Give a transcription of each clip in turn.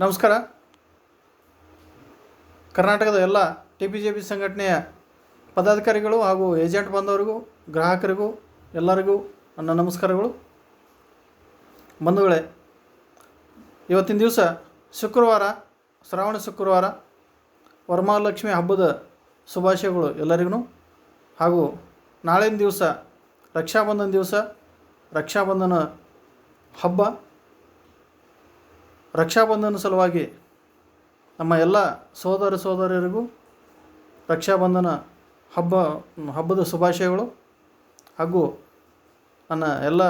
ನಮಸ್ಕಾರ. ಕರ್ನಾಟಕದ ಎಲ್ಲ ಟಿ ಪಿ ಜೆ ಪಿ ಸಂಘಟನೆಯ ಪದಾಧಿಕಾರಿಗಳು ಹಾಗೂ ಏಜೆಂಟ್ ಬಂದವರಿಗೂ, ಗ್ರಾಹಕರಿಗೂ, ಎಲ್ಲರಿಗೂ ನನ್ನ ನಮಸ್ಕಾರಗಳು. ಬಂಧುಗಳೇ, ಇವತ್ತಿನ ದಿವಸ ಶುಕ್ರವಾರ, ಶ್ರಾವಣ ಶುಕ್ರವಾರ, ವರಮಹಾಲಕ್ಷ್ಮಿ ಹಬ್ಬದ ಶುಭಾಶಯಗಳು ಎಲ್ಲರಿಗೂ. ಹಾಗೂ ನಾಳಿನ ದಿವಸ ರಕ್ಷಾಬಂಧನ ದಿವಸ, ರಕ್ಷಾಬಂಧನ ಹಬ್ಬ. ರಕ್ಷಾಬಂಧನ ಸಲುವಾಗಿ ನಮ್ಮ ಎಲ್ಲ ಸೋದರ ಸೋದರಿಯರಿಗೂ ರಕ್ಷಾಬಂಧನ ಹಬ್ಬ, ಹಬ್ಬದ ಶುಭಾಶಯಗಳು ಹಾಗೂ ನನ್ನ ಎಲ್ಲ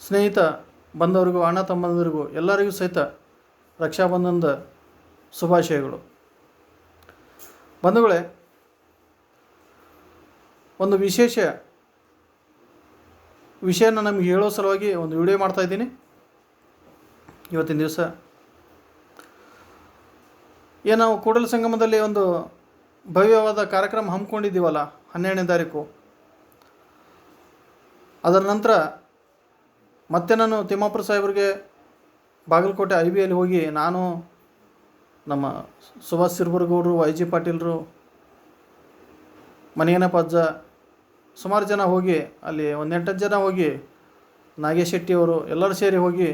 ಸ್ನೇಹಿತ ಬಂದವರಿಗೂ, ಅಣ್ಣ ತಮ್ಮಂದಿರಿಗೂ ಎಲ್ಲರಿಗೂ ಸಹಿತ ರಕ್ಷಾಬಂಧನದ ಶುಭಾಶಯಗಳು. ಬಂಧುಗಳೇ, ಒಂದು ವಿಶೇಷ ವಿಷಯನ ನಮಗೆ ಹೇಳೋ ಸಲುವಾಗಿ ಒಂದು ವಿಡಿಯೋ ಮಾಡ್ತಾಯಿದ್ದೀನಿ ಇವತ್ತಿನ ದಿವಸ. ಏನು ನಾವು ಕೂಡಲ ಸಂಗಮದಲ್ಲಿ ಒಂದು ಭವ್ಯವಾದ ಕಾರ್ಯಕ್ರಮ ಹಮ್ಮಿಕೊಂಡಿದ್ದೀವಲ್ಲ, ಹನ್ನೆರಡನೇ ತಾರೀಕು. ಅದರ ನಂತರ ಮತ್ತೆ ನಾನು ತಿಮ್ಮಾಪುರ ಸಾಹೇಬ್ರಿಗೆ ಬಾಗಲಕೋಟೆ ಐ ಬಿ ಅಲ್ಲಿ ಹೋಗಿ ನಾನು, ನಮ್ಮ ಸುಭಾಷ್ ಸಿರ್ಬರ್ಗೌಡರು ವೈ ಜಿ ಪಾಟೀಲ್ರು ಮನೆಯನಪ್ಪ ಅಜ್ಜ, ಸುಮಾರು ಜನ ಹೋಗಿ ಅಲ್ಲಿ ಒಂದು ಎಂಟತ್ತು ಜನ ಹೋಗಿ ನಾಗೇಶ್ ಶೆಟ್ಟಿಯವರು ಎಲ್ಲರೂ ಸೇರಿ ಹೋಗಿ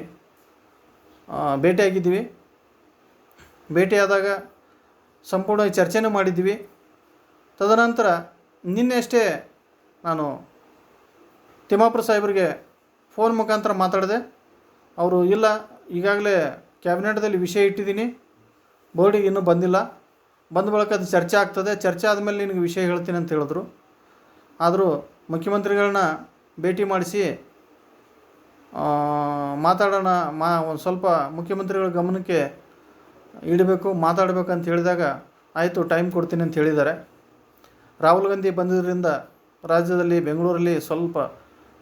ಆ, ಭೇಟಿಯಾಗಿದ್ವಿ ಭೇಟಿಯಾದಾಗ ಸಂಪೂರ್ಣ ಚರ್ಚೆನೂ ಮಾಡಿದ್ದೀವಿ. ತದನಂತರ ನಿನ್ನೆ ಅಷ್ಟೇ ನಾನು ತಿಮ್ಮಾಪುರ ಸಾಹೇಬರಿಗೆ ಫೋನ್ ಮುಖಾಂತರ ಮಾತಾಡಿದೆ. ಅವರು ಇಲ್ಲ ಈಗಾಗಲೇ ಕ್ಯಾಬಿನೆಟ್ದಲ್ಲಿ ವಿಷಯ ಇಟ್ಟಿದ್ದೀನಿ. ಬೋರ್ಡಿಗೆ ಇನ್ನೂ ಬಂದಿಲ್ಲ. ಬಂದ ಬಳಿಕ ಅದು ಚರ್ಚೆ ಆಗ್ತದೆ. ಚರ್ಚೆ ಆದಮೇಲೆ ನಿನಗೆ ವಿಷಯ ಹೇಳ್ತೀನಿ ಅಂತ ಹೇಳಿದ್ರು. ಆದರೂ ಮುಖ್ಯಮಂತ್ರಿಗಳನ್ನ ಭೇಟಿ ಮಾಡಿಸಿ ಮಾತಾಡೋಣ, ಮಾ, ಒಂದು ಸ್ವಲ್ಪ ಮುಖ್ಯಮಂತ್ರಿಗಳ ಗಮನಕ್ಕೆ ಇಡಬೇಕು, ಮಾತಾಡಬೇಕು ಅಂತ ಹೇಳಿದಾಗ ಆಯಿತು ಟೈಮ್ ಕೊಡ್ತೀನಿ ಅಂತ ಹೇಳಿದ್ದಾರೆ. ರಾಹುಲ್ ಗಾಂಧಿ ಬಂದಿದ್ದರಿಂದ ರಾಜ್ಯದಲ್ಲಿ, ಬೆಂಗಳೂರಲ್ಲಿ ಸ್ವಲ್ಪ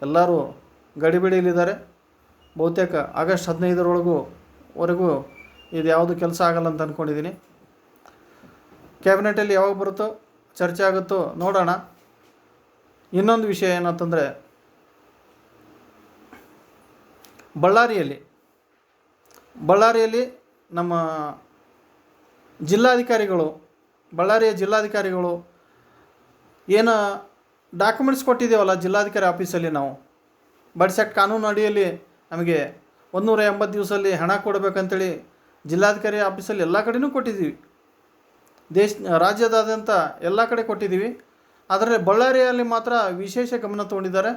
ಎಲ್ಲರೂ ಗಡಿಬಿಡಿಯಲ್ಲಿದ್ದಾರೆ. ಬಹುತೇಕ ಆಗಸ್ಟ್ ಹದಿನೈದರೊಳಗೂ ವರೆಗೂ ಇದು ಯಾವುದು ಕೆಲಸ ಆಗಲ್ಲ ಅಂತ ಅಂದ್ಕೊಂಡಿದ್ದೀನಿ ಕ್ಯಾಬಿನೆಟಲ್ಲಿ ಯಾವಾಗ ಬರುತ್ತೋ, ಚರ್ಚೆ ಆಗುತ್ತೋ ನೋಡೋಣ. ಇನ್ನೊಂದು ವಿಷಯ ಏನಂತಂದರೆ ಬಳ್ಳಾರಿಯಲ್ಲಿ. ಬಳ್ಳಾರಿಯಲ್ಲಿ ನಮ್ಮ ಜಿಲ್ಲಾಧಿಕಾರಿಗಳು, ಬಳ್ಳಾರಿಯ ಜಿಲ್ಲಾಧಿಕಾರಿಗಳು ಏನು ಡಾಕ್ಯುಮೆಂಟ್ಸ್ ಕೊಟ್ಟಿದ್ದೇವಲ್ಲ ಜಿಲ್ಲಾಧಿಕಾರಿ ಆಫೀಸಲ್ಲಿ ನಾವು? ಬಡ್ಸೆಟ್ ಕಾನೂನು ಅಡಿಯಲ್ಲಿ ನಮಗೆ ಒಂದೂರ ಎಂಬತ್ತು ದಿವಸದಲ್ಲಿ ಹಣ ಕೊಡಬೇಕಂತೇಳಿ ಜಿಲ್ಲಾಧಿಕಾರಿ ಆಫೀಸಲ್ಲಿ ಎಲ್ಲ ಕಡೆನೂ ಕೊಟ್ಟಿದ್ದೀವಿ. ದೇಶ, ರಾಜ್ಯದಾದ್ಯಂತ ಎಲ್ಲ ಕಡೆ ಕೊಟ್ಟಿದ್ದೀವಿ. ಆದರೆ ಬಳ್ಳಾರಿಯಲ್ಲಿ ಮಾತ್ರ ವಿಶೇಷ ಗಮನ ತಗೊಂಡಿದ್ದಾರೆ.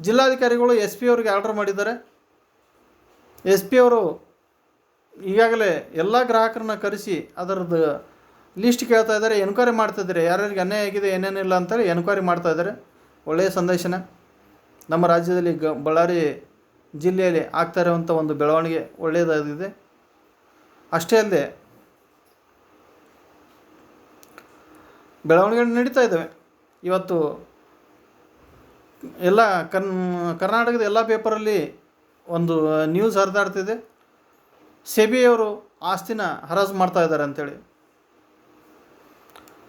ಜಿಲ್ಲಾಧಿಕಾರಿಗಳು ಎಸ್ ಪಿ ಅವರಿಗೆ ಆರ್ಡರ್ ಮಾಡಿದ್ದಾರೆ. ಎಸ್ ಪಿ ಅವರು ಈಗಾಗಲೇ ಎಲ್ಲ ಗ್ರಾಹಕರನ್ನ ಕರೆಸಿ ಅದರದ್ದು ಲಿಸ್ಟ್ ಕೇಳ್ತಾ ಇದ್ದಾರೆ. ಎನ್ಕ್ವೈರಿ ಮಾಡ್ತಾ ಇದ್ದಾರೆ. ಯಾರ್ಯಾರಿಗೆ ಅನ್ಯಾಯ ಆಗಿದೆ ಏನೇನಿಲ್ಲ ಅಂತೇಳಿ ಎನ್ಕ್ವೈರಿ ಮಾಡ್ತಾ ಇದ್ದಾರೆ. ಒಳ್ಳೆಯ ಸಂದೇಶನ. ನಮ್ಮ ರಾಜ್ಯದಲ್ಲಿ ಗ, ಬಳ್ಳಾರಿ ಜಿಲ್ಲೆಯಲ್ಲಿ ಆಗ್ತಾ ಇರುವಂಥ ಒಂದು ಬೆಳವಣಿಗೆ ಒಳ್ಳೆಯದಾಗಿದೆ. ಅಷ್ಟೇ ಅಲ್ಲದೆ ಬೆಳವಣಿಗೆಗಳು ನಡೀತಾ ಇದ್ದಾವೆ. ಇವತ್ತು ಎಲ್ಲ ಕನ್ ಕರ್ನಾಟಕದ ಎಲ್ಲ ಪೇಪರಲ್ಲಿ ಒಂದು ನ್ಯೂಸ್ ಹರಿದಾಡ್ತಿದೆ. ಸೆಬಿಯವರು ಆಸ್ತಿನ ಹರಾಜು ಮಾಡ್ತಾ ಇದ್ದಾರೆ ಅಂತೇಳಿ.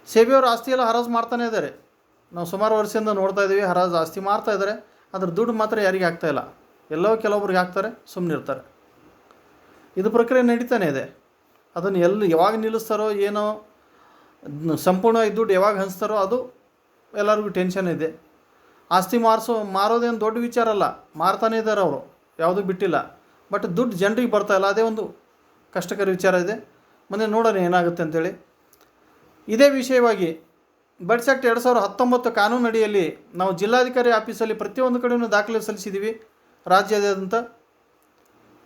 ಸೆಬಿಯವರು ಆಸ್ತಿ ಎಲ್ಲ ಹರಾಜು ಮಾಡ್ತಾನೆ ಇದ್ದಾರೆ. ನಾವು ಸುಮಾರು ವರ್ಷದಿಂದ ನೋಡ್ತಾ ಇದ್ದೀವಿ, ಹರಾಜು ಆಸ್ತಿ ಮಾರ್ತಾ ಇದ್ದಾರೆ. ಅದ್ರ ದುಡ್ಡು ಮಾತ್ರ ಯಾರಿಗೆ ಆಗ್ತಾ ಇಲ್ಲ. ಎಲ್ಲೋ ಕೆಲವೊಬ್ರಿಗೆ ಹಾಕ್ತಾರೆ ಸುಮ್ಮನಿರ್ತಾರೆ ಇದು ಪ್ರಕ್ರಿಯೆ ನಡೀತಾನೆ ಇದೆ. ಅದನ್ನು ಎಲ್ಲಿ ಯಾವಾಗ ನಿಲ್ಲಿಸ್ತಾರೋ, ಏನೋ ಸಂಪೂರ್ಣವಾಗಿ ದುಡ್ಡು ಯಾವಾಗ ಹಂಚ್ತಾರೋ, ಅದು ಎಲ್ಲರಿಗೂ ಟೆನ್ಷನ್ ಇದೆ. ಆಸ್ತಿ ಮಾರಿಸೋ, ಮಾರೋದೇನು ದೊಡ್ಡ ವಿಚಾರ ಅಲ್ಲ. ಮಾರ್ತಾನೇ ಇದ್ದಾರೆ ಅವರು. ಯಾವುದೂ ಬಿಟ್ಟಿಲ್ಲ. ಬಟ್ ದುಡ್ಡು ಜನರಿಗೆ ಬರ್ತಾ ಇಲ್ಲ. ಅದೇ ಒಂದು ಕಷ್ಟಕರ ವಿಚಾರ ಇದೆ. ಮುಂದೆ ನೋಡೋಣ ಏನಾಗುತ್ತೆ ಅಂತೇಳಿ. ಇದೇ ವಿಷಯವಾಗಿ ಬಡ್ಸ್ ಆ್ಯಕ್ಟ್ ಎರಡು ಸಾವಿರದ ಹತ್ತೊಂಬತ್ತು ಕಾನೂನು ಅಡಿಯಲ್ಲಿ ನಾವು ಜಿಲ್ಲಾಧಿಕಾರಿ ಆಫೀಸಲ್ಲಿ ಪ್ರತಿಯೊಂದು ಕಡೆಯೂ ದಾಖಲೆ ಸಲ್ಲಿಸಿದ್ದೀವಿ ರಾಜ್ಯಾದ್ಯಂತ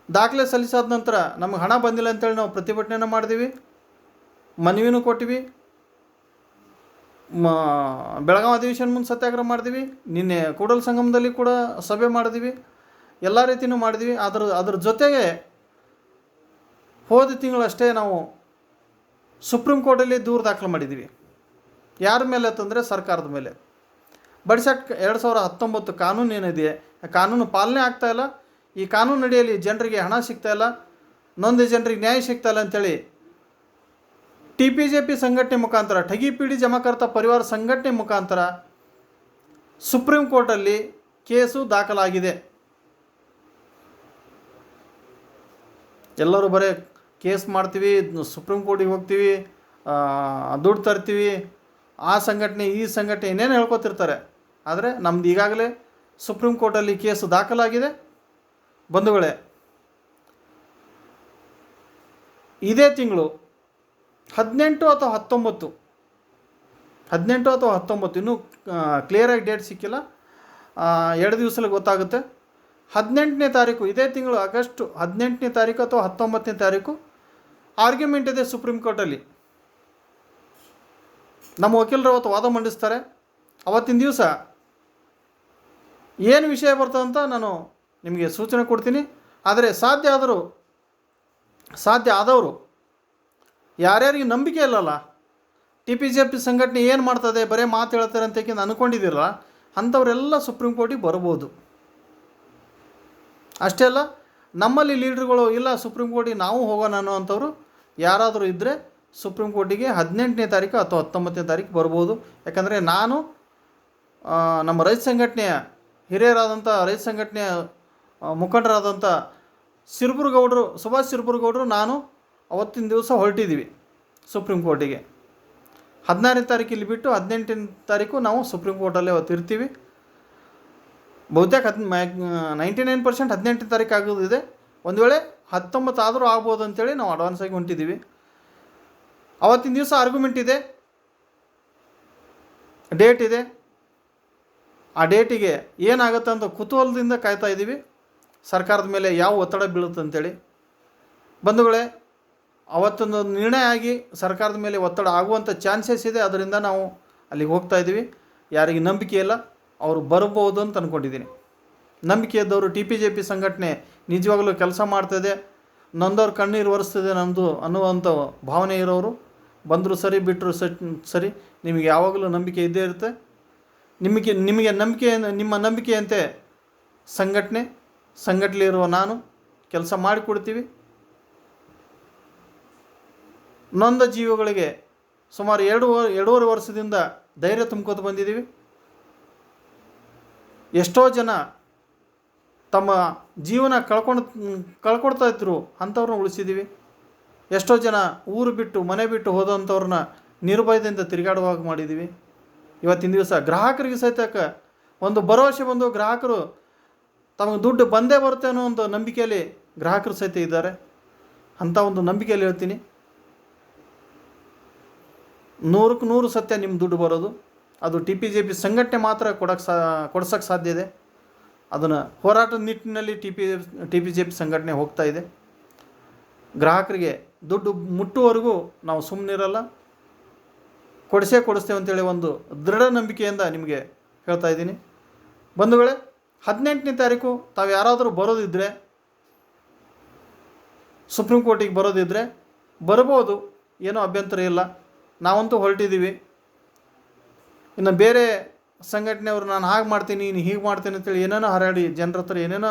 ದಾಖಲೆ ಸಲ್ಲಿಸಾದ ನಂತರ ನಮಗೆ ಹಣ ಬಂದಿಲ್ಲ ಅಂತೇಳಿ ನಾವು ಪ್ರತಿಭಟನೆಯನ್ನು ಮಾಡಿದೀವಿ. ಮನವಿನೂ ಕೊಟ್ಟಿವಿ. ಮ ಬೆಳಗಾವಿ ಅಧಿವೇಶನ ಮುಂದೆ ಸತ್ಯಾಗ್ರಹ ಮಾಡಿದ್ವಿ. ನಿನ್ನೆ ಕೂಡಲ ಸಂಗಮದಲ್ಲಿ ಕೂಡ ಸಭೆ ಮಾಡಿದ್ವಿ. ಎಲ್ಲ ರೀತಿಯೂ ಮಾಡಿದ್ವಿ. ಅದ್ರ ಅದ್ರ ಜೊತೆಗೆ ಹೋದ ತಿಂಗಳಷ್ಟೇ ನಾವು ಸುಪ್ರೀಂ ಕೋರ್ಟಲ್ಲಿ ದೂರು ದಾಖಲು ಮಾಡಿದ್ದೀವಿ ಯಾರ ಮೇಲೆ ಅಂತಂದರೆ ಸರ್ಕಾರದ ಮೇಲೆ. ಬಡ್ಸೆಟ್ ಎರಡು ಸಾವಿರದ ಹತ್ತೊಂಬತ್ತು ಕಾನೂನು ಏನಿದೆ, ಕಾನೂನು ಪಾಲನೆ ಆಗ್ತಾಯಿಲ್ಲ ಈ ಕಾನೂನು ಅಡಿಯಲ್ಲಿ ಜನರಿಗೆ ಹಣ ಸಿಗ್ತಾ ಇಲ್ಲ. ನೊಂದ ಜನರಿಗೆ ನ್ಯಾಯ ಸಿಗ್ತಾಯಿಲ್ಲ ಅಂತೇಳಿ ಟಿ ಪಿ ಜೆ ಪಿ ಸಂಘಟನೆ ಮುಖಾಂತರ, ಠಗಿ ಪೀಡಿ ಜಮಾಕರ್ತ ಪರಿವಾರ ಸಂಘಟನೆ ಮುಖಾಂತರ ಸುಪ್ರೀಂ ಕೋರ್ಟಲ್ಲಿ ಕೇಸು ದಾಖಲಾಗಿದೆ. ಎಲ್ಲರೂ ಬರೀ ಕೇಸ್ ಮಾಡ್ತೀವಿ, ಸುಪ್ರೀಂ ಕೋರ್ಟಿಗೆ ಹೋಗ್ತೀವಿ ದುಡ್ಡು ತರ್ತೀವಿ. ಆ ಸಂಘಟನೆ, ಈ ಸಂಘಟನೆ ಏನೇನು ಹೇಳ್ಕೊತಿರ್ತಾರೆ. ಆದರೆ ನಮ್ದು ಈಗಾಗಲೇ ಸುಪ್ರೀಂ ಕೋರ್ಟಲ್ಲಿ ಕೇಸು ದಾಖಲಾಗಿದೆ. ಬಂಧುಗಳೇ, ಇದೇ ತಿಂಗಳು ಹದಿನೆಂಟು ಅಥವಾ ಹತ್ತೊಂಬತ್ತು, ಹದಿನೆಂಟು ಅಥವಾ ಹತ್ತೊಂಬತ್ತು, ಇನ್ನೂ ಕ್ಲಿಯರಾಗಿ ಡೇಟ್ ಸಿಕ್ಕಿಲ್ಲ. ಎರಡು ದಿವಸದಲ್ಲಿ ಗೊತ್ತಾಗುತ್ತೆ. ಹದಿನೆಂಟನೇ ತಾರೀಕು, ಇದೇ ತಿಂಗಳು ಆಗಸ್ಟ್ ಹದಿನೆಂಟನೇ ತಾರೀಕು ಅಥವಾ ಹತ್ತೊಂಬತ್ತನೇ ತಾರೀಕು ಆರ್ಗ್ಯುಮೆಂಟ್ ಇದೆ ಸುಪ್ರೀಂ ಕೋರ್ಟಲ್ಲಿ ನಮ್ಮ ವಕೀಲರು ಅವತ್ತು ವಾದ ಮಂಡಿಸ್ತಾರೆ. ಅವತ್ತಿನ ದಿವಸ ಏನು ವಿಷಯ ಬರ್ತದಂತ ನಾನು ನಿಮಗೆ ಸೂಚನೆ ಕೊಡ್ತೀನಿ. ಆದರೆ ಸಾಧ್ಯ ಆದರೂ, ಸಾಧ್ಯ ಆದವರು, ಯಾರ್ಯಾರಿಗೆ ನಂಬಿಕೆ ಇಲ್ಲಲ್ಲ ಟಿ ಪಿ ಜೆ ಪಿ ಸಂಘಟನೆ ಏನು ಮಾಡ್ತದೆ, ಬರೀ ಮಾತು ಹೇಳ್ತಾರೆ ಅಂತ ಏಕೆಂದು ಅಂದ್ಕೊಂಡಿದ್ದೀರಲ್ಲ ಅಂಥವರೆಲ್ಲ ಸುಪ್ರೀಂ ಕೋರ್ಟಿಗೆ ಬರ್ಬೋದು. ಅಷ್ಟೇ ಅಲ್ಲ, ನಮ್ಮಲ್ಲಿ ಲೀಡ್ರ್ಗಳು, ಇಲ್ಲ, ಸುಪ್ರೀಂ ಕೋರ್ಟಿಗೆ ನಾವು ಹೋಗೋಣ ಅನ್ನೋವಂಥವ್ರು ಯಾರಾದರೂ ಇದ್ದರೆ ಸುಪ್ರೀಂ ಕೋರ್ಟಿಗೆ ಹದಿನೆಂಟನೇ ತಾರೀಕು ಅಥವಾ ಹತ್ತೊಂಬತ್ತನೇ ತಾರೀಕು ಬರ್ಬೋದು. ಯಾಕಂದರೆ ನಾನು ನಮ್ಮ ರೈತ ಸಂಘಟನೆಯ ಹಿರಿಯರಾದಂಥ, ರೈತ ಸಂಘಟನೆಯ ಮುಖಂಡರಾದಂಥ ಸಿರ್ಬುರ್ಗೌಡರು, ಸುಭಾಷ್ ಸಿರ್ಬುರ್ಗೌಡರು ನಾನು ಅವತ್ತಿನ ದಿವಸ ಹೊರಟಿದ್ದೀವಿ ಸುಪ್ರೀಂ ಕೋರ್ಟಿಗೆ. ಹದಿನಾರನೇ ತಾರೀಕು ಇಲ್ಲಿ ಬಿಟ್ಟು ಹದಿನೆಂಟನೇ ತಾರೀಕು ನಾವು ಸುಪ್ರೀಂ ಕೋರ್ಟಲ್ಲೇ ಅವತ್ತು ಇರ್ತೀವಿ ಬಹುತೇಕ ಹದ್ ನೈಂಟಿ ನೈನ್ ಪರ್ಸೆಂಟ್ ಹದಿನೆಂಟನೇ ತಾರೀಕು ಆಗೋದಿದೆ. ಒಂದು ವೇಳೆ ಹತ್ತೊಂಬತ್ತು ಆದರೂ ಆಗ್ಬೋದು ಅಂತೇಳಿ ನಾವು ಅಡ್ವಾನ್ಸ್ ಆಗಿ ಹೊಂಟಿದ್ದೀವಿ ಅವತ್ತಿನ ದಿವಸ ಆರ್ಗ್ಯುಮೆಂಟ್ ಇದೆ. ಡೇಟ್ ಇದೆ. ಆ ಡೇಟಿಗೆ ಏನಾಗುತ್ತೆ ಅಂತ ಕುತೂಹಲದಿಂದ ಕಾಯ್ತಾ ಇದ್ದೀವಿ ಸರ್ಕಾರದ ಮೇಲೆ ಯಾವ ಒತ್ತಡ ಬೀಳುತ್ತೆ ಅಂತೇಳಿ. ಬಂಧುಗಳೇ ಅವತ್ತೊಂದು ನಿರ್ಣಯ ಆಗಿ ಸರ್ಕಾರದ ಮೇಲೆ ಒತ್ತಡ ಆಗುವಂಥ ಚಾನ್ಸಸ್ ಇದೆ. ಅದರಿಂದ ನಾವು ಅಲ್ಲಿಗೆ ಹೋಗ್ತಾ ಇದ್ದೀವಿ ಯಾರಿಗೆ ನಂಬಿಕೆ ಇಲ್ಲ. ಅವರು ಬರ್ಬೋದು ಅಂತ ಅಂದ್ಕೊಂಡಿದ್ದೀನಿ ನಂಬಿಕೆ ಇದ್ದವರು ಟಿ ಪಿ ಜೆ ಪಿ ಸಂಘಟನೆ ನಿಜವಾಗಲೂ ಕೆಲಸ ಮಾಡ್ತದೆ. ನೊಂದವ್ರು ಕಣ್ಣೀರು ಒರೆಸ್ತದೆ ನಂದು ಅನ್ನುವಂಥ ಭಾವನೆ ಇರೋರು. ಬಂದರೂ ಸರಿ ಬಿಟ್ಟರು ಸರಿ, ನಿಮಗೆ ಯಾವಾಗಲೂ ನಂಬಿಕೆ ಇದ್ದೇ ಇರುತ್ತೆ. ನಿಮಗೆ ನಿಮಗೆ ನಂಬಿಕೆ, ನಿಮ್ಮ ನಂಬಿಕೆಯಂತೆ ಸಂಘಟನೆ ಇರುವ ನಾನು ಕೆಲಸ ಮಾಡಿಕೊಡ್ತೀವಿ. ನೊಂದ ಜೀವಗಳಿಗೆ ಸುಮಾರು ಎರಡು, ಎರಡೂವರೆ ವರ್ಷದಿಂದ ಧೈರ್ಯ ತುಂಬ್ಕೋತ ಬಂದಿದ್ದೀವಿ. ಎಷ್ಟೋ ಜನ ತಮ್ಮ ಜೀವನ ಕಳ್ಕೊಂಡು, ಕಳ್ಕೊಡ್ತಾ ಇದ್ರು, ಅಂಥವ್ರನ್ನ ಉಳಿಸಿದ್ದೀವಿ ಎಷ್ಟೋ ಜನ ಊರು ಬಿಟ್ಟು, ಮನೆ ಬಿಟ್ಟು ಹೋದಂಥವ್ರನ್ನ ನಿರ್ಭಯದಿಂದ ತಿರುಗಾಡುವಾಗ ಮಾಡಿದ್ದೀವಿ ಇವತ್ತಿನ ದಿವಸ ಗ್ರಾಹಕರಿಗೆ ಸಹಿತ ಒಂದು ಭರವಸೆ ಬಂದು ಗ್ರಾಹಕರು ತಮಗೆ ದುಡ್ಡು ಬಂದೇ ಬರುತ್ತೆ ಅನ್ನೋ ಒಂದು ನಂಬಿಕೆಯಲ್ಲಿ ಗ್ರಾಹಕರು ಸಹಿತ ಇದ್ದಾರೆ. ಅಂಥ ಒಂದು ನಂಬಿಕೆಯಲ್ಲಿ ಹೇಳ್ತೀನಿ. ನೂರಕ್ಕೆ ನೂರು ಸತ್ಯ ನಿಮ್ಮ ದುಡ್ಡು ಬರೋದು. ಅದು ಟಿ ಪಿ ಜೆ ಪಿ ಸಂಘಟನೆ ಮಾತ್ರ ಕೊಡಕ್ಕೆ ಸಾ ಕೊಡ್ಸೋಕ್ಕೆ ಸಾಧ್ಯ ಇದೆ. ಅದನ್ನು ಹೋರಾಟದ ನಿಟ್ಟಿನಲ್ಲಿ T P T P J P ಸಂಘಟನೆ ಹೋಗ್ತಾ ಇದೆ. ಗ್ರಾಹಕರಿಗೆ ದುಡ್ಡು ಮುಟ್ಟುವವರೆಗೂ ನಾವು ಸುಮ್ಮನಿರಲ್ಲ ಕೊಡಿಸೇ ಕೊಡಿಸ್ತೇವೆ ಅಂತೇಳಿ ಒಂದು ದೃಢ ನಂಬಿಕೆಯಿಂದ ನಿಮಗೆ ಹೇಳ್ತಾ ಇದ್ದೀನಿ. ಬಂಧುಗಳೇ, ಹದಿನೆಂಟನೇ ತಾರೀಕು ತಾವು ಯಾರಾದರೂ ಬರೋದಿದ್ದರೆ ಸುಪ್ರೀಂ ಕೋರ್ಟಿಗೆ ಬರೋದಿದ್ದರೆ ಬರ್ಬೋದು ಏನೂ ಅಭ್ಯಂತರ ಇಲ್ಲ. ನಾವಂತೂ ಹೊರಟಿದ್ದೀವಿ. ಇನ್ನು ಬೇರೆ ಸಂಘಟನೆಯವರು ನಾನು ಹಾಗೆ ಮಾಡ್ತೀನಿ, ನೀನು ಹೀಗೆ ಮಾಡ್ತೀನಿ ಅಂತೇಳಿ ಏನೇನೋ ಹರಡಿ ಜನರ ಹತ್ರ ಏನೇನೋ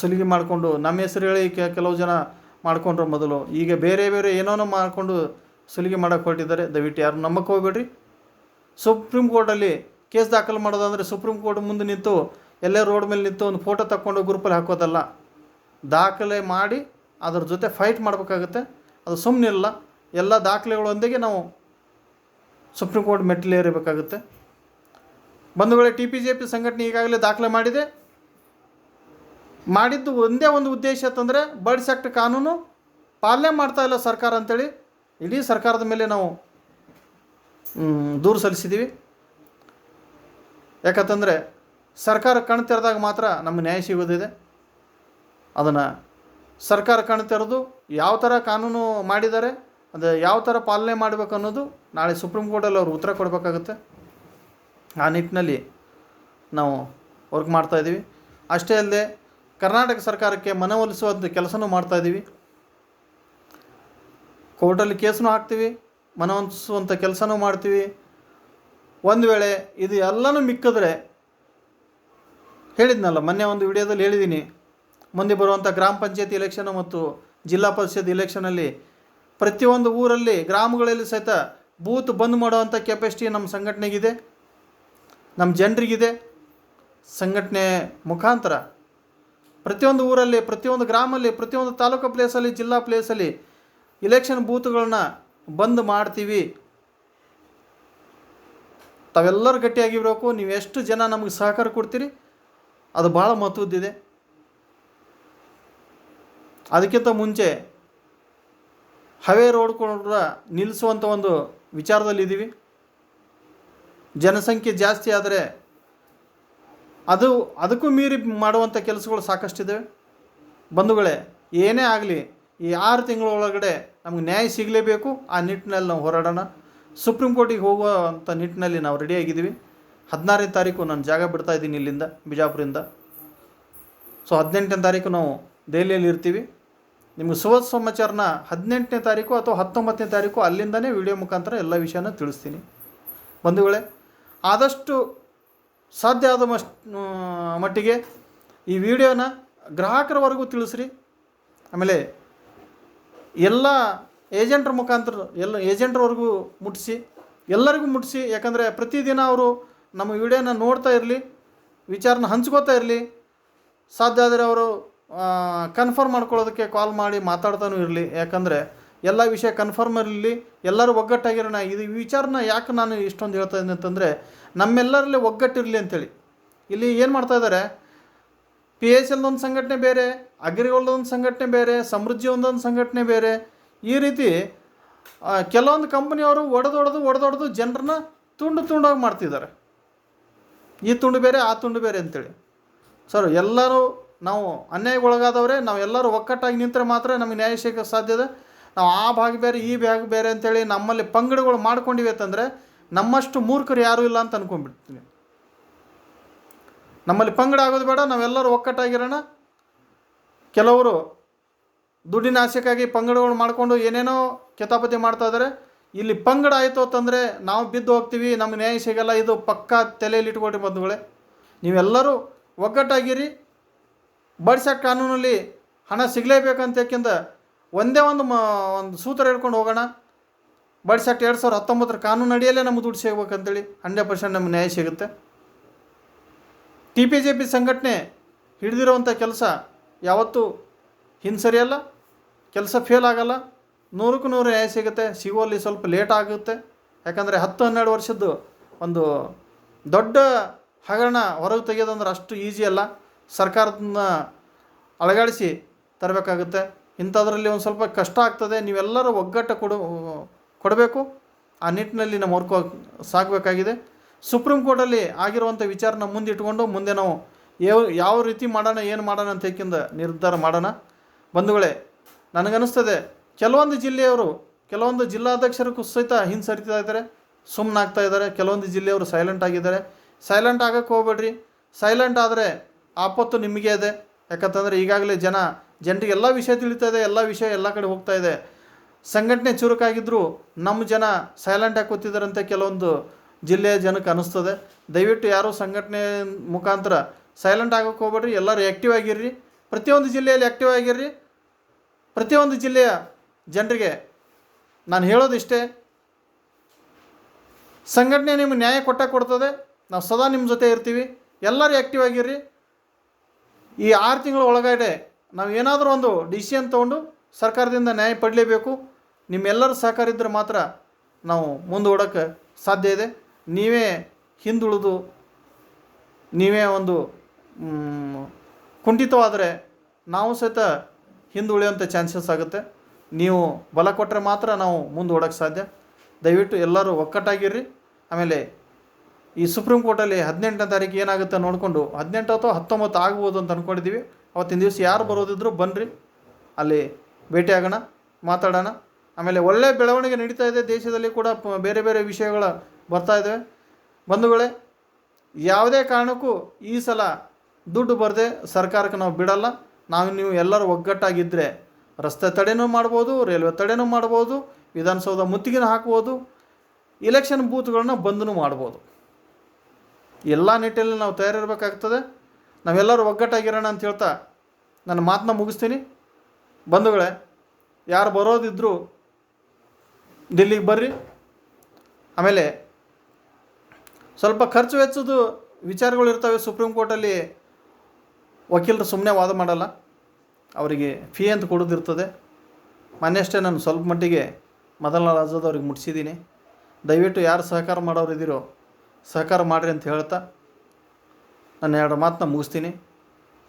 ಸಲಿಗೆ ಮಾಡಿಕೊಂಡು ನಮ್ಮ ಹೆಸರು ಹೇಳಿ ಕೆಲವು ಜನ ಮಾಡ್ಕೊಂಡ್ರು ಮೊದಲು. ಈಗ ಬೇರೆ ಬೇರೆ ಏನೇನೋ ಮಾಡಿಕೊಂಡು ಸಲಿಗೆ ಮಾಡೋಕ್ಕೆ ಹೊರಟಿದ್ದಾರೆ. ದಯವಿಟ್ಟು ಯಾರು ನಂಬಕ್ಕೆ ಹೋಗ್ಬೇಡ್ರಿ. ಸುಪ್ರೀಂ ಕೋರ್ಟಲ್ಲಿ ಕೇಸ್ ದಾಖಲು ಮಾಡೋದಂದರೆ ಸುಪ್ರೀಂ ಕೋರ್ಟ್ ಮುಂದೆ ನಿಂತು ಎಲ್ಲೇ ರೋಡ್ ಮೇಲೆ ನಿಂತು ಒಂದು ಫೋಟೋ ತಕ್ಕೊಂಡು ಗ್ರೂಪಲ್ಲಿ ಹಾಕೋದಲ್ಲ. ದಾಖಲೆ ಮಾಡಿ ಅದ್ರ ಜೊತೆ ಫೈಟ್ ಮಾಡಬೇಕಾಗುತ್ತೆ. ಅದು ಸುಮ್ಮನಿಲ್ಲ ಎಲ್ಲ ದಾಖಲೆಗಳೊಂದಿಗೆ ನಾವು ಸುಪ್ರೀಂ ಕೋರ್ಟ್ ಮೆಟ್ಟಿಲೇರಬೇಕಾಗುತ್ತೆ. ಬಂಧುಗಳೇ, ಟಿ ಪಿ ಜೆ ಪಿ ಸಂಘಟನೆ ಈಗಾಗಲೇ ದಾಖಲೆ ಮಾಡಿದೆ. ಮಾಡಿದ್ದು ಒಂದೇ ಒಂದು ಉದ್ದೇಶ ಅಂತಂದರೆ ಬರ್ಡ್ ಆ್ಯಕ್ಟ್ ಕಾನೂನು ಪಾಲನೆ ಮಾಡ್ತಾ ಇಲ್ಲ ಸರ್ಕಾರ ಅಂತೇಳಿ. ಇಡೀ ಸರ್ಕಾರದ ಮೇಲೆ ನಾವು ದೂರು ಸಲ್ಲಿಸಿದ್ದೀವಿ ಯಾಕಂತಂದರೆ ಸರ್ಕಾರ ಕಣ್ ತೆರೆದಾಗ ಮಾತ್ರ ನಮ್ಮ ನ್ಯಾಯ ಸಿಗೋದಿದೆ ಅದನ್ನು ಸರ್ಕಾರ ಕಣ್ ತೆರೆದು ಯಾವ ಥರ ಕಾನೂನು ಮಾಡಿದ್ದಾರೆ, ಅದು ಯಾವ ಥರ ಪಾಲನೆ ಮಾಡಬೇಕು ಅನ್ನೋದು ನಾಳೆ ಸುಪ್ರೀಂ ಕೋರ್ಟಲ್ಲಿ ಅವರು ಉತ್ತರ ಕೊಡಬೇಕಾಗುತ್ತೆ. ಆ ನಿಟ್ಟಿನಲ್ಲಿ ನಾವು ವರ್ಕ್ ಮಾಡ್ತಾಯಿದ್ದೀವಿ ಅಷ್ಟೇ ಅಲ್ಲದೆ ಕರ್ನಾಟಕ ಸರ್ಕಾರಕ್ಕೆ ಮನವೊಲಿಸುವಂಥ ಕೆಲಸನೂ ಮಾಡ್ತಾಯಿದ್ದೀವಿ ಕೋರ್ಟಲ್ಲಿ ಕೇಸನ್ನು ಹಾಕ್ತೀವಿ ಮನವೊಲಿಸುವಂಥ ಕೆಲಸನೂ ಮಾಡ್ತೀವಿ. ಒಂದು ವೇಳೆ ಇದು ಎಲ್ಲನೂ ಮಿಕ್ಕಿದ್ರೆ, ಹೇಳಿದ್ನಲ್ಲ, ಮೊನ್ನೆ ಒಂದು ವಿಡಿಯೋದಲ್ಲಿ ಹೇಳಿದ್ದೀನಿ ಮುಂದೆ ಬರುವಂಥ ಗ್ರಾಮ ಪಂಚಾಯತಿ ಇಲೆಕ್ಷನು ಮತ್ತು ಜಿಲ್ಲಾ ಪರಿಷತ್ ಇಲೆಕ್ಷನಲ್ಲಿ ಪ್ರತಿಯೊಂದು ಊರಲ್ಲಿ, ಗ್ರಾಮಗಳಲ್ಲಿ ಸಹಿತ ಬೂತ್ ಬಂದ್ ಮಾಡುವಂಥ ಕೆಪಾಸಿಟಿ ನಮ್ಮ ಸಂಘಟನೆಗಿದೆ. ನಮ್ಮ ಜನರಿಗಿದೆ ಸಂಘಟನೆ ಮುಖಾಂತರ. ಪ್ರತಿಯೊಂದು ಊರಲ್ಲಿ, ಪ್ರತಿಯೊಂದು ಗ್ರಾಮಲ್ಲಿ, ಪ್ರತಿಯೊಂದು ತಾಲೂಕು ಪ್ಲೇಸಲ್ಲಿ ಜಿಲ್ಲಾ ಪ್ಲೇಸಲ್ಲಿ ಇಲೆಕ್ಷನ್ ಬೂತ್ಗಳನ್ನ ಬಂದ್ ಮಾಡ್ತೀವಿ. ತಾವೆಲ್ಲರೂ ಗಟ್ಟಿಯಾಗಿರಬೇಕು ನೀವು ಎಷ್ಟು ಜನ ನಮಗೆ ಸಹಕಾರ ಕೊಡ್ತೀರಿ, ಅದು ಭಾಳ ಮಹತ್ವದ್ದಿದೆ. ಅದಕ್ಕಿಂತ ಮುಂಚೆ ಹವೇ ರೋಡ್ ನಿಲ್ಲಿಸುವಂಥ ಒಂದು ವಿಚಾರದಲ್ಲಿದ್ದೀವಿ. ಜನಸಂಖ್ಯೆ ಜಾಸ್ತಿ ಆದರೆ ಅದು ಅದಕ್ಕೂ ಮೀರಿ ಮಾಡುವಂಥ ಕೆಲಸಗಳು ಸಾಕಷ್ಟಿದೆ. ಬಂಧುಗಳೇ, ಏನೇ ಆಗಲಿ ಈ ಆರು ತಿಂಗಳ ಒಳಗಡೆ ನಮಗೆ ನ್ಯಾಯ ಸಿಗಲೇಬೇಕು. ಆ ನಿಟ್ಟಿನಲ್ಲಿ ನಾವು ಹೋರಾಡೋಣ. ಸುಪ್ರೀಂ ಕೋರ್ಟಿಗೆ ಹೋಗುವಂಥ ನಿಟ್ಟಿನಲ್ಲಿ ನಾವು ರೆಡಿಯಾಗಿದ್ದೀವಿ ಹದಿನಾರನೇ ತಾರೀಕು ನಾನು ಜಾಗ ಬಿಡ್ತಾ ಇದ್ದೀನಿ ಇಲ್ಲಿಂದ ಬಿಜಾಪುರಿಂದ ಸೊ ಹದಿನೆಂಟನೇ ತಾರೀಕು ನಾವು ದೆಹಲಿಯಲ್ಲಿ ಇರ್ತೀವಿ. ನಿಮಗೆ ಸುವತ್ ಸಮಾಚಾರನ ಹದಿನೆಂಟನೇ ತಾರೀಕು ಅಥವಾ ಹತ್ತೊಂಬತ್ತನೇ ತಾರೀಕು ಅಲ್ಲಿಂದನೇ ವಿಡಿಯೋ ಮುಖಾಂತರ ಎಲ್ಲ ವಿಷಯನ ತಿಳಿಸ್ತೀನಿ. ಬಂಧುಗಳೇ ಆದಷ್ಟು ಸಾಧ್ಯ ಆದ ಮಸ್ ಮಟ್ಟಿಗೆ ಈ ವಿಡಿಯೋನ ಗ್ರಾಹಕರವರೆಗೂ ತಿಳಿಸ್ರಿ. ಆಮೇಲೆ ಎಲ್ಲ ಏಜೆಂಟ್ರ ಮುಖಾಂತರ, ಎಲ್ಲ ಏಜೆಂಟ್ರವರೆಗೂ ಮುಟ್ಟಿಸಿ, ಎಲ್ಲರಿಗೂ ಮುಟ್ಟಿಸಿ, ಯಾಕಂದರೆ ಪ್ರತಿದಿನ ಅವರು ನಮ್ಮ ವಿಡಿಯೋನ ನೋಡ್ತಾ ಇರಲಿ, ವಿಚಾರನ ಹಂಚ್ಕೋತಾ ಇರಲಿ. ಸಾಧ್ಯ ಆದರೆ ಅವರು ಕನ್ಫರ್ಮ್ ಮಾಡ್ಕೊಳ್ಳೋದಕ್ಕೆ ಕಾಲ್ ಮಾಡಿ ಮಾತಾಡ್ತಾನೂ ಇರಲಿ. ಯಾಕಂದರೆ ಎಲ್ಲ ವಿಷಯ ಕನ್ಫರ್ಮ್ ಇರಲಿ, ಎಲ್ಲರೂ ಒಗ್ಗಟ್ಟಾಗಿರೋಣ ಇದು ವಿಚಾರನ ಯಾಕೆ ನಾನು ಇಷ್ಟೊಂದು ಹೇಳ್ತಾ ಇದ್ದೀನಿ ಅಂತಂದರೆ, ನಮ್ಮೆಲ್ಲರಲ್ಲಿ ಒಗ್ಗಟ್ಟಿರಲಿ ಅಂತೇಳಿ. ಇಲ್ಲಿ ಏನು ಮಾಡ್ತಾ ಇದ್ದಾರೆ ಪಿ ಎಸ್ ಎಲ್ದೊಂದು ಸಂಘಟನೆ ಬೇರೆ, ಅಗ್ರಿಗೋಲ್ದೊಂದು ಸಂಘಟನೆ ಬೇರೆ, ಸಮೃದ್ಧಿ ಒಂದೊಂದು ಸಂಘಟನೆ ಬೇರೆ. ಈ ರೀತಿ ಕೆಲವೊಂದು ಕಂಪ್ನಿಯವರು ಒಡೆದೊಡೆದು ಒಡೆದೊಡೆದು ಜನರನ್ನ ತುಂಡು ತುಂಡಾಗಿ ಮಾಡ್ತಿದ್ದಾರೆ. ಈ ತುಂಡು ಬೇರೆ, ಆ ತುಂಡು ಬೇರೆ ಅಂತೇಳಿ. ಸರ್, ಎಲ್ಲರೂ ನಾವು ಅನ್ಯಾಯಗೊಳಗಾದವರೇ ನಾವು ಎಲ್ಲರೂ ಒಕ್ಕಟ್ಟಾಗಿ ನಿಂತರೆ ಮಾತ್ರ ನಮಗೆ ನ್ಯಾಯ ಸಿಗೋಕ್ಕೆ ಸಾಧ್ಯದ ನಾವು ಆ ಭಾಗ ಬೇರೆ, ಈ ಭಾಗ ಬೇರೆ ಅಂತೇಳಿ ನಮ್ಮಲ್ಲಿ ಪಂಗಡಗಳು ಮಾಡ್ಕೊಂಡಿವೆ ಅಂತಂದರೆ ನಮ್ಮಷ್ಟು ಮೂರ್ಖರು ಯಾರೂ ಇಲ್ಲ ಅಂತ ಅಂದ್ಕೊಂಡ್ಬಿಡ್ತೀನಿ ನಮ್ಮಲ್ಲಿ ಪಂಗಡ ಆಗೋದು ಬೇಡ, ನಾವೆಲ್ಲರೂ ಒಕ್ಕಟ್ಟಾಗಿರೋಣ. ಕೆಲವರು ದುಡ್ಡಿನ ಆಸೆಗಾಗಿ ಪಂಗಡಗಳು ಮಾಡಿಕೊಂಡು ಏನೇನೋ ಕಿತಾಪತಿ ಮಾಡ್ತಾ ಇದ್ದಾರೆ. ಇಲ್ಲಿ ಪಂಗಡ ಆಯಿತು ಅಂತಂದರೆ ನಾವು ಬಿದ್ದು ಹೋಗ್ತೀವಿ, ನಮ್ಗೆ ನ್ಯಾಯ ಸಿಗಲ್ಲ, ಇದು ಪಕ್ಕಾ ತಲೆಯಲ್ಲಿ ಇಟ್ಕೊಳ್ರಿ ಬಂಧುಗಳೇ. ನೀವೆಲ್ಲರೂ ಒಗ್ಗಟ್ಟಾಗಿರಿ. ಬಡ್ಸೋ ಕಾನೂನಲ್ಲಿ ಹಣ ಸಿಗಲೇಬೇಕಂತ ಯಾಕೆಂದ ಒಂದೇ ಒಂದು ಮ ಒಂದು ಸೂತ್ರ ಹಿಡ್ಕೊಂಡು ಹೋಗೋಣ. ಬಡ್ಸಕ್ಟ್ ಎರಡು ಸಾವಿರದ ಹತ್ತೊಂಬತ್ತರ ಕಾನೂನು ಅಡಿಯಲ್ಲೇ ನಮ್ಮ ದುಡ್ಡು ಸಿಗ್ಬೇಕಂತೇಳಿ ಹಂಡ್ರೆಡ್ ಪರ್ಸೆಂಟ್ ನಮ್ಗೆ ನ್ಯಾಯ ಸಿಗುತ್ತೆ. ಟಿ ಪಿ ಜೆ ಪಿ ಸಂಘಟನೆ ಹಿಡಿದಿರುವಂಥ ಕೆಲಸ ಯಾವತ್ತೂ ಹಿಂಸರಿಯಲ್ಲ ಕೆಲಸ ಫೇಲ್ ಆಗಲ್ಲ. ನೂರಕ್ಕೂ ನೂರು ನ್ಯಾಯ ಸಿಗುತ್ತೆ. ಸಿಗುವಲ್ಲಿ ಸ್ವಲ್ಪ ಲೇಟ್ ಆಗುತ್ತೆ. ಯಾಕಂದರೆ ಹತ್ತು ಹನ್ನೆರಡು ವರ್ಷದ್ದು ಒಂದು ದೊಡ್ಡ ಹಗರಣ ಹೊರಗೆ ತೆಗೆಯೋದಂದ್ರೆ ಅಷ್ಟು ಈಸಿ ಅಲ್ಲ. ಸರ್ಕಾರದನ್ನ ಅಳಗಾಡಿಸಿ ತರಬೇಕಾಗುತ್ತೆ. ಇಂಥದ್ರಲ್ಲಿ ಒಂದು ಸ್ವಲ್ಪ ಕಷ್ಟ ಆಗ್ತದೆ, ನೀವೆಲ್ಲರೂ ಒಗ್ಗಟ್ಟು ಕೊಡು, ಕೊಡಬೇಕು. ಆ ನಿಟ್ಟಿನಲ್ಲಿ ನಮ್ಮ ವರ್ಕ್ ಸಾಗಬೇಕಾಗಿದೆ ಸುಪ್ರೀಂ ಕೋರ್ಟಲ್ಲಿ ಆಗಿರುವಂಥ ವಿಚಾರನ ಮುಂದಿಟ್ಕೊಂಡು ಮುಂದೆ ನಾವು ಯಾವ ಯಾವ ರೀತಿ ಮಾಡೋಣ, ಏನು ಮಾಡೋಣ ಅಂತ ಏಕೆಂದ ನಿರ್ಧಾರ ಮಾಡೋಣ. ಬಂಧುಗಳೇ, ನನಗನ್ನಿಸ್ತದೆ, ಕೆಲವೊಂದು ಜಿಲ್ಲೆಯವರು, ಕೆಲವೊಂದು ಜಿಲ್ಲಾಧ್ಯಕ್ಷರಿಗೂ ಸಹಿತ ಹಿಂಸರಿತಾ ಇದ್ದಾರೆ ಸುಮ್ಮನಾಗ್ತಾ ಇದ್ದಾರೆ. ಕೆಲವೊಂದು ಜಿಲ್ಲೆಯವರು ಸೈಲೆಂಟ್ ಆಗಿದ್ದಾರೆ. ಸೈಲೆಂಟ್ ಆಗಕ್ಕೆ ಹೋಗ್ಬೇಡ್ರಿ. ಸೈಲೆಂಟ್ ಆದರೆ ಆಪತ್ತು ನಿಮಗೆ ಇದೆ. ಯಾಕಂತಂದರೆ ಈಗಾಗಲೇ ಜನ ಜನರಿಗೆ ಎಲ್ಲ ವಿಷಯ ತಿಳಿತಾ ಇದೆ ಎಲ್ಲ ವಿಷಯ ಎಲ್ಲ ಕಡೆ ಹೋಗ್ತಾ ಇದೆ ಸಂಘಟನೆ ಚುರುಕಾಗಿದ್ದರೂ ನಮ್ಮ ಜನ ಸೈಲೆಂಟಾಗಿ ಕೂತಿದ್ದಾರಂತೆ ಕೆಲವೊಂದು ಜಿಲ್ಲೆಯ ಜನಕ್ಕೆ ಅನಿಸ್ತದೆ. ದಯವಿಟ್ಟು ಯಾರೂ ಸಂಘಟನೆ ಮುಖಾಂತರ ಸೈಲೆಂಟ್ ಆಗೋಕ್ಕೆ ಹೋಗ್ಬೇಡ್ರಿ, ಎಲ್ಲರೂ ಆ್ಯಕ್ಟಿವ್ ಆಗಿರ್ರಿ. ಪ್ರತಿಯೊಂದು ಜಿಲ್ಲೆಯಲ್ಲಿ ಆ್ಯಕ್ಟಿವ್ ಆಗಿರ್ರಿ. ಪ್ರತಿಯೊಂದು ಜಿಲ್ಲೆಯ ಜನರಿಗೆ ನಾನು ಹೇಳೋದಿಷ್ಟೇ, ಸಂಘಟನೆ ನಿಮ್ಗೆ ನ್ಯಾಯ ಕೊಟ್ಟ ಕೊಡ್ತದೆ. ನಾವು ಸದಾ ನಿಮ್ಮ ಜೊತೆ ಇರ್ತೀವಿ. ಎಲ್ಲರೂ ಆ್ಯಕ್ಟಿವ್ ಆಗಿರ್ರಿ. ಈ ಆರು ತಿಂಗಳ ಒಳಗಡೆ ನಾವು ಏನಾದರೂ ಒಂದು ಡಿಸಿಷನ್ ತೊಗೊಂಡು ಸರ್ಕಾರದಿಂದ ನ್ಯಾಯ ಪಡಲೇಬೇಕು. ನಿಮ್ಮೆಲ್ಲರ ಸಹಕಾರ ಇದ್ದರೆ ಮಾತ್ರ ನಾವು ಮುಂದೂಡೋಕ್ಕೆ ಸಾಧ್ಯ ಇದೆ. ನೀವೇ ಹಿಂದುಳಿದು, ನೀವೇ ಒಂದು ಕುಂಠಿತವಾದರೆ ನಾವು ಸಹಿತ ಹಿಂದುಳಿಯುವಂಥ ಚಾನ್ಸಸ್ ಆಗುತ್ತೆ. ನೀವು ಬಲ ಕೊಟ್ಟರೆ ಮಾತ್ರ ನಾವು ಮುಂದೂಡೋಕ್ಕೆ ಸಾಧ್ಯ. ದಯವಿಟ್ಟು ಎಲ್ಲರೂ ಒಕ್ಕಟ್ಟಾಗಿರ್ರಿ. ಆಮೇಲೆ ಈ ಸುಪ್ರೀಂ ಕೋರ್ಟಲ್ಲಿ ಹದಿನೆಂಟನೇ ತಾರೀಕು ಏನಾಗುತ್ತೆ ನೋಡಿಕೊಂಡು ಹದಿನೆಂಟು ಅಥವಾ ಹತ್ತೊಂಬತ್ತು ಆಗ್ಬೋದು ಅಂತ ಅಂದ್ಕೊಂಡಿದ್ದೀವಿ ಅವತ್ತಿನ ದಿವಸ ಯಾರು ಬರೋದಿದ್ರು ಬನ್ನಿರಿ ಅಲ್ಲಿ ಭೇಟಿಯಾಗೋಣ, ಮಾತಾಡೋಣ. ಆಮೇಲೆ ಒಳ್ಳೆ ಬೆಳವಣಿಗೆ ನಡೀತಾ ಇದೆ ದೇಶದಲ್ಲಿ ಕೂಡ ಬೇರೆ ಬೇರೆ ವಿಷಯಗಳ ಬರ್ತಾ ಇದ್ದಾವೆ ಬಂಧುಗಳೇ, ಯಾವುದೇ ಕಾರಣಕ್ಕೂ ಈ ಸಲ ದುಡ್ಡು ಬರದೆ ಸರ್ಕಾರಕ್ಕೆ ನಾವು ಬಿಡಲ್ಲ. ನಾವು ನೀವು ಎಲ್ಲರೂ ಒಗ್ಗಟ್ಟಾಗಿದ್ದರೆ ರಸ್ತೆ ತಡೆನೂ ಮಾಡ್ಬೋದು, ರೈಲ್ವೆ ತಡೆನೂ ಮಾಡ್ಬೋದು, ವಿಧಾನಸೌಧ ಮುತ್ತಿಗೆನ ಹಾಕ್ಬೋದು ಇಲೆಕ್ಷನ್ ಬೂತ್ಗಳನ್ನ ಬಂದನೂ ಮಾಡ್ಬೋದು. ಎಲ್ಲ ನಿಟ್ಟಿನಲ್ಲಿ ನಾವು ತಯಾರಿರಬೇಕಾಗ್ತದೆ. ನಾವೆಲ್ಲರೂ ಒಗ್ಗಟ್ಟಾಗಿರೋಣ ಅಂತ ಹೇಳ್ತಾ ನನ್ನ ಮಾತನ್ನ ಮುಗಿಸ್ತೀನಿ. ಬಂಧುಗಳೇ, ಯಾರು ಬರೋದಿದ್ದರೂ ದಿಲ್ಲಿಗೆ ಬರ್ರಿ. ಆಮೇಲೆ ಸ್ವಲ್ಪ ಖರ್ಚು ವೆಚ್ಚದ್ದು ವಿಚಾರಗಳು ಇರ್ತವೆ ಸುಪ್ರೀಂ ಕೋರ್ಟಲ್ಲಿ. ವಕೀಲರು ಸುಮ್ಮನೆ ವಾದ ಮಾಡಲ್ಲ. ಅವರಿಗೆ ಫೀ ಅಂತ ಕೊಡೋದಿರ್ತದೆ. ಮೊನ್ನೆಷ್ಟೇ ನಾನು ಸ್ವಲ್ಪ ಮಟ್ಟಿಗೆ ಮೊದಲ ರಾಜ್ಯದವ್ರಿಗೆ ಮುಟ್ಟಿಸಿದ್ದೀನಿ. ದಯವಿಟ್ಟು ಯಾರು ಸಹಕಾರ ಮಾಡೋರು ಇದ್ದೀರೋ ಸಹಕಾರ ಮಾಡಿರಿ ಅಂತ ಹೇಳ್ತಾ. ನಾನು ಎರಡು ಮಾತನ್ನ ಮುಗಿಸ್ತೀನಿ.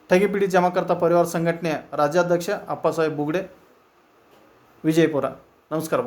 ತೆಗಿಪಿಡಿ ಜಮಾಕರ್ತ ಪರಿವಾರ ಸಂಘಟನೆ ರಾಜ್ಯಾಧ್ಯಕ್ಷ ಅಪ್ಪ ಸಾಹೇಬ್ ಬುಗ್ಡೆ ವಿಜಯಪುರ. ನಮಸ್ಕಾರ